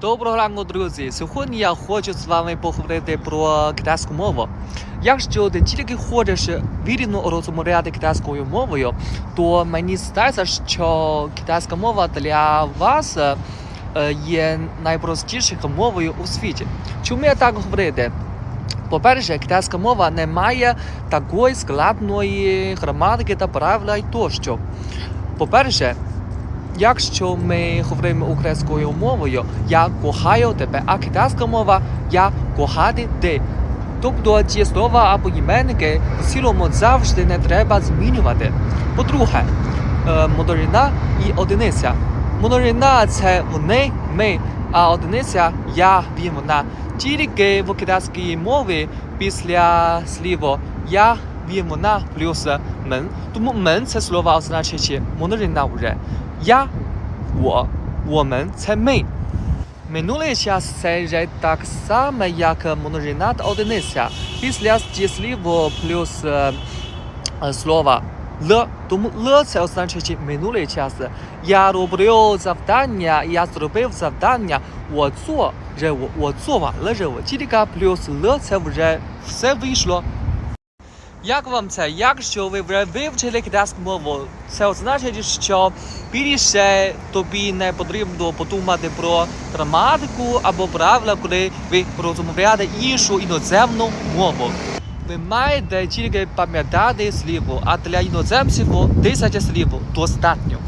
Доброго ранку, друзі! Сьогодні я хочу з вами поговорити про китайську мову. Якщо ти тільки хочеш вільно розмовляти китайською мовою, то мені здається, що китайська мова для вас е, є найпростішою мовою у світі. Чому я так говорити? По-перше, китайська мова не має такої складної граматики та правила й тощо. По-перше, якщо ми говоримо українською мовою, я кохаю тебе, а китайська мова я кохати ти. Тобто ці слова або іменники в цілому завжди не треба змінювати. По-друге, е, множина і одиниця. Множина це вони, ми, а одиниця я, він, вона. Тільки в китайській мові після слів я, вімона плюс мен. Тому мен це слово означає монорина вже. Я, во, вомен це ми. Минулий час це вже так само, як монорина одиниця. Після дієсліву плюс слова Л, тому Л це означає минулий час. Я роблю завдання, я зробив завдання, Оцо, вже оцова, лежав. Тільки плюс Л це вже все вийшло. Як вам це? Якщо ви вивчили китайську мову, це означає, що більше тобі не потрібно подумати про граматику або правила, коли ви розмовляєте іншу іноземну мову. Ви маєте тільки пам'ятати слів, а для іноземців 10 слів достатньо.